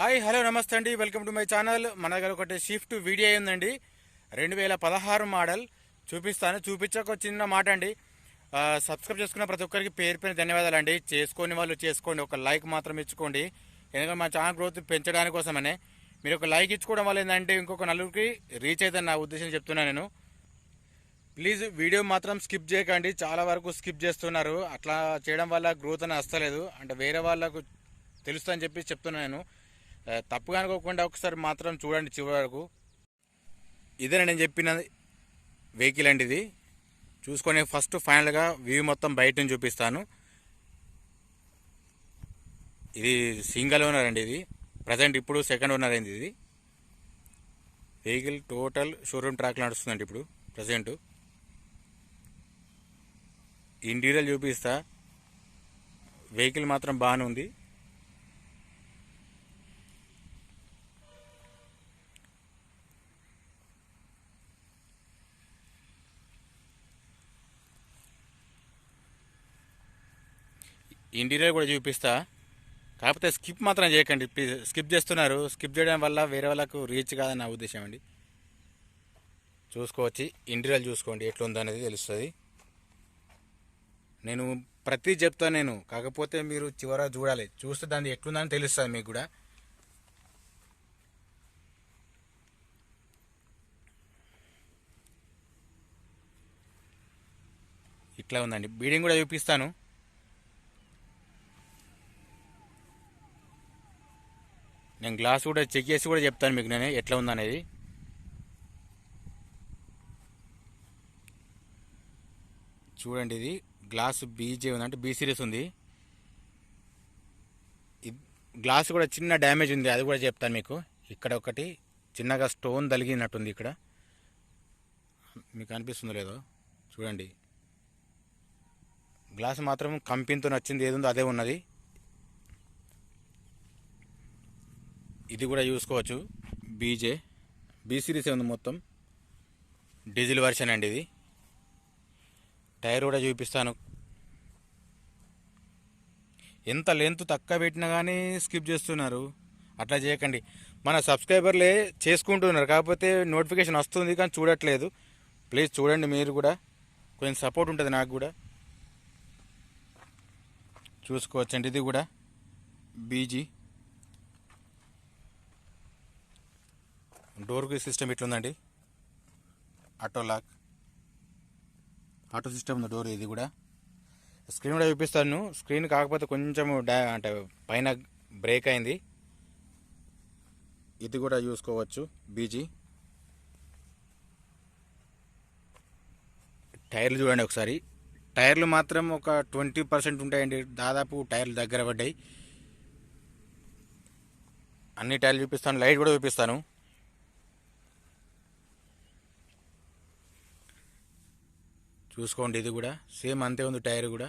Hi hello namaste అండి. Welcome to my channel. మన దగ్గర ఒకటి షిఫ్ట్ వీడియో ఉందండి రెండు వేల పదహారు మోడల్. చూపిస్తాను. చూపించక చిన్న మాట అండి. సబ్స్క్రైబ్ చేసుకున్న ప్రతి ఒక్కరికి పేరు పేరు ధన్యవాదాలు అండి. చేసుకొని వాళ్ళు చేసుకోండి. ఒక లైక్ మాత్రం ఇచ్చుకోండి. ఎందుకంటే మా ఛానల్ గ్రోత్ పెంచడానికి కోసమనే. మీరు ఒక లైక్ ఇచ్చుకోవడం వల్ల ఏంటంటే ఇంకొక నలుగురికి రీచ్ అవుతుంది నా ఉద్దేశం చెప్తున్నాను నేను. ప్లీజ్ వీడియో మాత్రం స్కిప్ చేయకండి. చాలా వరకు స్కిప్ చేస్తున్నారు. అట్లా చేయడం వల్ల గ్రోత్ అని వస్తలేదు అంటే వేరే వాళ్ళకు తెలుస్తుందని చెప్పి చెప్తున్నాను నేను. తప్పుగా అనుకోకుండా ఒకసారి మాత్రం చూడండి చివరి వరకు. ఇదే నేను చెప్పిన వెహికల్ అండి ఇది. చూసుకొని ఫస్ట్ ఫైనల్గా వ్యూ మొత్తం బయట నుంచి చూపిస్తాను. ఇది సింగల్ ఓనర్ అండి ఇది. ప్రజెంట్ ఇప్పుడు సెకండ్ ఓనర్ అయింది ఇది. వెహికల్ టోటల్ షోరూమ్ ట్రాక్ నడుస్తుందండి ఇప్పుడు ప్రజెంట్. ఇంటీరియల్ చూపిస్తా. వెహికల్ మాత్రం బాగానే ఉంది. ఇంటీరియర్ కూడా చూపిస్తా. కాకపోతే స్కిప్ మాత్రం చేయకండి స్కిప్ చేస్తున్నారు. స్కిప్ చేయడం వల్ల వేరే వాళ్ళకు రీచ్ కాదని నా ఉద్దేశం అండి. చూసుకోవచ్చు. ఇంటీరియర్ చూసుకోండి ఎట్లుందనేది తెలుస్తుంది. నేను ప్రతి చెప్తాను నేను. కాకపోతే మీరు చివర చూడాలి. చూస్తే దాన్ని ఎట్లుందని తెలుస్తుంది మీకు కూడా. ఇట్లా ఉందండి. బీడింగ్ కూడా చూపిస్తాను. నేను గ్లాస్ కూడా చెక్ చేసి కూడా చెప్తాను మీకు నేను ఎట్లా ఉందనేది. చూడండి ఇది గ్లాస్ బీజే ఉంది అంటే బీ సిరీస్ ఉంది. గ్లాస్ కూడా చిన్న డ్యామేజ్ ఉంది అది కూడా చెప్తాను మీకు. ఇక్కడ ఒకటి చిన్నగా స్టోన్ తలిగినట్టుంది ఇక్కడ. మీకు అనిపిస్తుందో లేదో చూడండి. గ్లాస్ మాత్రం కంపెనీతో నచ్చింది ఏది ఉందో అదే ఉన్నది. ఇది కూడా చూసుకోవచ్చు. బీజే బీ సిరీస్ ఉంది మొత్తం. డీజిల్ వర్షన్ అండి ఇది. టైర్ కూడా చూపిస్తాను. ఎంత లెంత్ తక్కువ పెట్టినా కానీ స్కిప్ చేస్తున్నారు. అట్లా చేయకండి. మన సబ్స్క్రైబర్లే చేసుకుంటున్నారు. కాకపోతే నోటిఫికేషన్ వస్తుంది కానీ చూడట్లేదు. ప్లీజ్ చూడండి మీరు కూడా. కొంచెం సపోర్ట్ ఉంటుంది నాకు కూడా. చూసుకోవచ్చండి ఇది కూడా. బీజీ డోర్కి సిస్టమ్ ఇట్లుందండి ఆటో లాక్ ఆటో సిస్టమ్ ఉంది డోర్ ఇది కూడా. స్క్రీన్ కూడా చూపిస్తాను. స్క్రీన్ కాకపోతే కొంచెం డా అంటే పైన బ్రేక్ అయింది. ఇది కూడా చూసుకోవచ్చు బీజీ టైర్లు చూడండి ఒకసారి. టైర్లు మాత్రం ఒక ట్వంటీ పర్సెంట్ ఉంటాయండి. దాదాపు టైర్లు దగ్గర పడ్డాయి. అన్ని టైర్లు చూపిస్తాను. లైట్ కూడా చూపిస్తాను. చూసుకోండి ఇది కూడా. సేమ్ అంతే ఉంది టైర్ కూడా.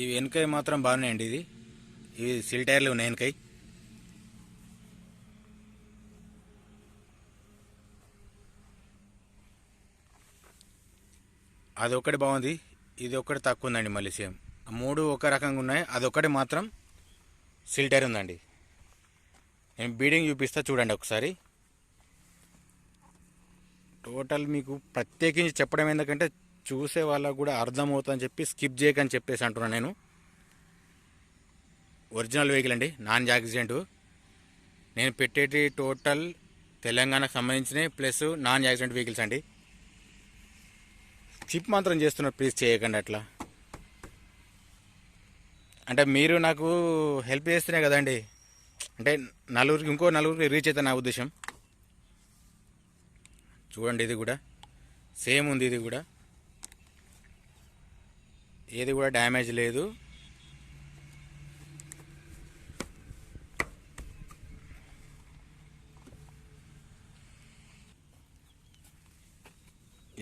ఈ వెనకాయ మాత్రం బాగున్నాయండి ఇది. ఇవి సిల్ టైర్లు ఉన్నాయి వెనకాయ అది ఒకటి బాగుంది. ఇది ఒక్కటి తక్కువ ఉందండి మళ్ళీ సేమ్. మూడు ఒక రకంగా ఉన్నాయి. అదొకటి మాత్రం సిల్ టైర్ ఉందండి. నేను బీడింగ్ చూపిస్తా చూడండి ఒకసారి. టోటల్ మీకు ప్రత్యేకించి చెప్పడం ఎందుకంటే చూసే వాళ్ళకు కూడా అర్థమవుతుందని చెప్పి స్కిప్ చేయకని చెప్పేసి అంటున్నాను నేను. ఒరిజినల్ వెహికల్ అండి నాన్ యాక్సిడెంట్. నేను పెట్టేటి టోటల్ తెలంగాణకు సంబంధించినవి ప్లస్ నాన్ యాక్సిడెంట్ వెహికల్స్ అండి. చిప్ మాత్రం చేస్తున్నారు ప్లీజ్ చేయకండి అట్లా. అంటే మీరు నాకు హెల్ప్ చేస్తేనే కదండి. అంటే నలుగురికి ఇంకో నలుగురికి రీచ్ అయితే నా ఉద్దేశం. చూడండి ఇది కూడా. సేమ్ ఉంది ఇది కూడా. ఏది కూడా డ్యామేజ్ లేదు.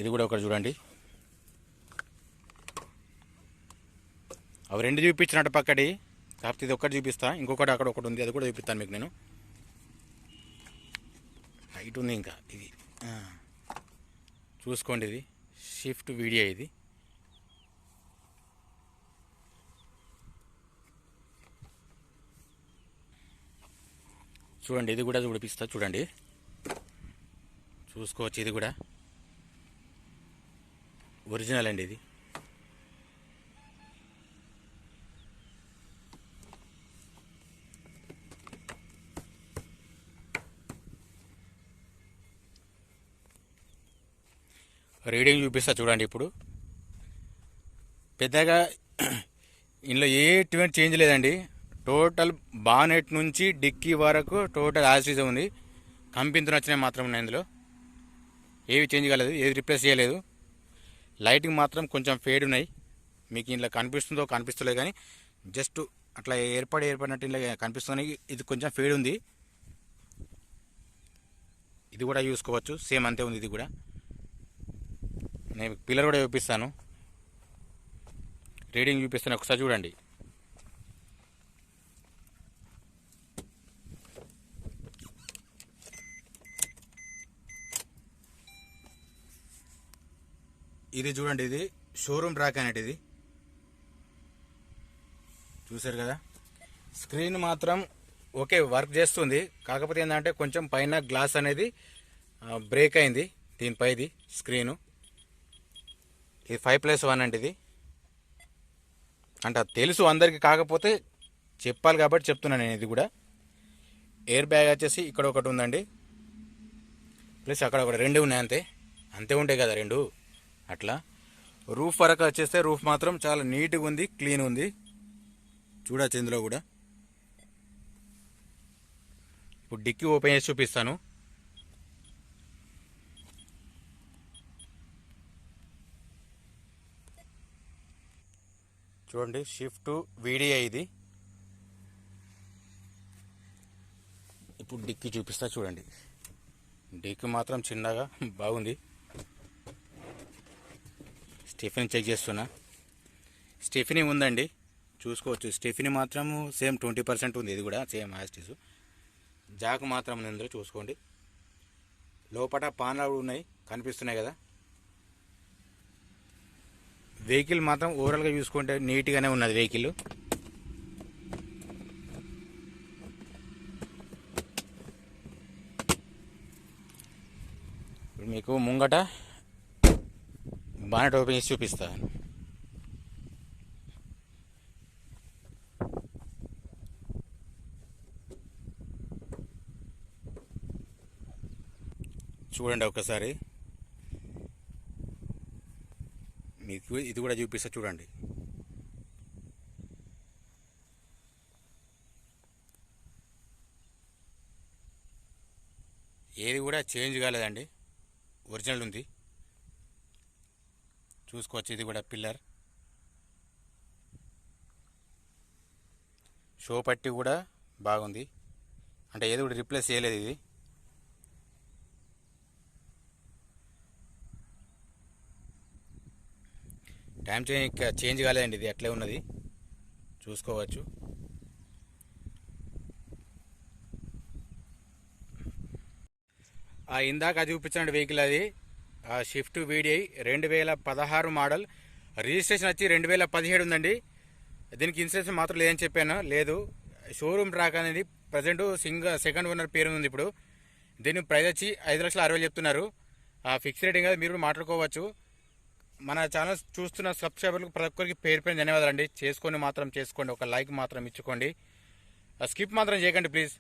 ఇది కూడా ఒకటి చూడండి. అవి రెండు చూపించినట్టు పక్కడి. కాకపోతే ఇది ఒక్కటి చూపిస్తా. ఇంకొకటి అక్కడ ఒకటి ఉంది. అది కూడా చూపిస్తాను మీకు నేను. హైట్ ఉంది ఇంకా. ఇది. చూసుకోండి ఇది. షిఫ్ట్ వీడియో ఇది. చూడండి ఇది కూడా చూపిస్తా. చూడండి. చూసుకోవచ్చు ఇది కూడా. ఒరిజినల్ అండి ఇది. రీడింగ్ చూపిస్తా చూడండి ఇప్పుడు. పెద్దగా ఇందులో ఏ ఎటువంటి చేంజ్ లేదండి. టోటల్ బానెట్ నుంచి డిక్కీ వరకు టోటల్ యాసిడ్ ఉంది. కంపెనీతో వచ్చినాయి మాత్రం ఉన్నాయి ఇందులో. ఏవి చేంజ్ కాలేదు ఏది రిప్లేస్ చేయలేదు. లైటింగ్ మాత్రం కొంచెం ఫేడ్ ఉన్నాయి. మీకు ఇంట్లో కనిపిస్తుందో కనిపిస్తలేదు కానీ జస్ట్ అట్లా ఏర్పడి ఏర్పడినట్టు ఇంట్లో కనిపిస్తుంది. ఇది కొంచెం ఫేడ్ ఉంది. ఇది కూడా చూసుకోవచ్చు సేమ్ అంతే ఉంది ఇది కూడా. నేను పిల్లర్ కూడా చూపిస్తాను. రీడింగ్ చూపిస్తాను ఒకసారి చూడండి. ఇది చూడండి ఇది షోరూమ్ ట్రాక్ అనేది ఇది. చూసారు కదా? స్క్రీన్ మాత్రం ఓకే వర్క్ చేస్తుంది. కాకపోతే ఏంటంటే కొంచెం పైన గ్లాస్ అనేది బ్రేక్ అయింది దీనిపైది స్క్రీను. ఇది ఫైవ్ ప్లస్ వన్ అండి ఇది అంటే అది తెలుసు అందరికీ కాకపోతే చెప్పాలి కాబట్టి చెప్తున్నాను నేను ఇది కూడా. ఎయిర్ బ్యాగ్ వచ్చేసి ఇక్కడ ఒకటి ఉందండి. ప్లస్ అక్కడ ఒకటి రెండు ఉన్నాయి అంతే. అంతే ఉంటాయి కదా రెండు. అట్లా. రూఫ్ వరకు వచ్చేస్తే రూఫ్ మాత్రం చాలా నీట్గా ఉంది క్లీన్ ఉంది. చూడచ్చు ఇందులో కూడా. ఇప్పుడు డిక్కీ ఓపెన్ చేసి చూపిస్తాను. చూడండి షిఫ్ట్ వీడియో ఇది. ఇప్పుడు డిక్కి చూపిస్తా చూడండి. డిక్కి మాత్రం చిన్నగా బాగుంది. స్టెఫినీ చెక్ చేస్తున్నా. స్టెఫినీ ఉందండి. చూసుకోవచ్చు. స్టెఫినీ మాత్రం సేమ్ ట్వంటీ పర్సెంట్ ఉంది. ఇది కూడా సేమ్ యాస్టీస్ జాక్ మాత్రం ఉంది. చూసుకోండి. లోపల పానాలు ఉన్నాయి. కనిపిస్తున్నాయి కదా. వెహికల్ మాత్రం ఓవరాల్గా చూసుకుంటే నీట్గానే ఉన్నది వెహికల్. ఇప్పుడు మీకు ముంగట బానెట్ ఓపెన్ చేసి చూపిస్తాను చూడండి ఒకసారి. మీకు ఇది కూడా చూపిస్తా చూడండి. ఏది కూడా చేంజ్ కాలేదండి. ఒరిజినల్ ఉంది. చూసుకోవచ్చు ఇది కూడా పిల్లర్. షో పట్టి కూడా బాగుంది. అంటే ఏది కూడా రిప్లేస్ చేయలేదు ఇది. టైం చేంజ్ చేంజ్ కాలేదండి ఇది అట్లే ఉన్నది. చూసుకోవచ్చు. ఇందాక చూపించిన వెహికల్ అది. షిఫ్ట్ వీడిఐ రెండు వేల పదహారు మోడల్ రిజిస్ట్రేషన్ వచ్చి రెండు వేల పదిహేడు ఉందండి. దీనికి ఇన్సూరెన్స్ మాత్రం లేదని చెప్పాను. లేదు. షోరూమ్ ట్రాక్ అనేది ప్రజెంట్ సింగ సెకండ్ ఓనర్ పేరు ఉంది ఇప్పుడు. దీని ప్రైస్ వచ్చి ఐదు లక్షల అరవై చెప్తున్నారు. ఫిక్స్ రేటింగ్ అది మీరు కూడా మాట్లాడుకోవచ్చు. మన ఛానల్ చూస్తున్న సబ్స్క్రైబర్లకు ప్రతి ఒక్కరికి పేరు పైన ధన్యవాదాలు అండి చేసుకొని మాత్రం చేసుకోండి. ఒక లైక్ మాత్రం ఇచ్చుకోండి. స్కిప్ మాత్రం చేయకండి ప్లీజ్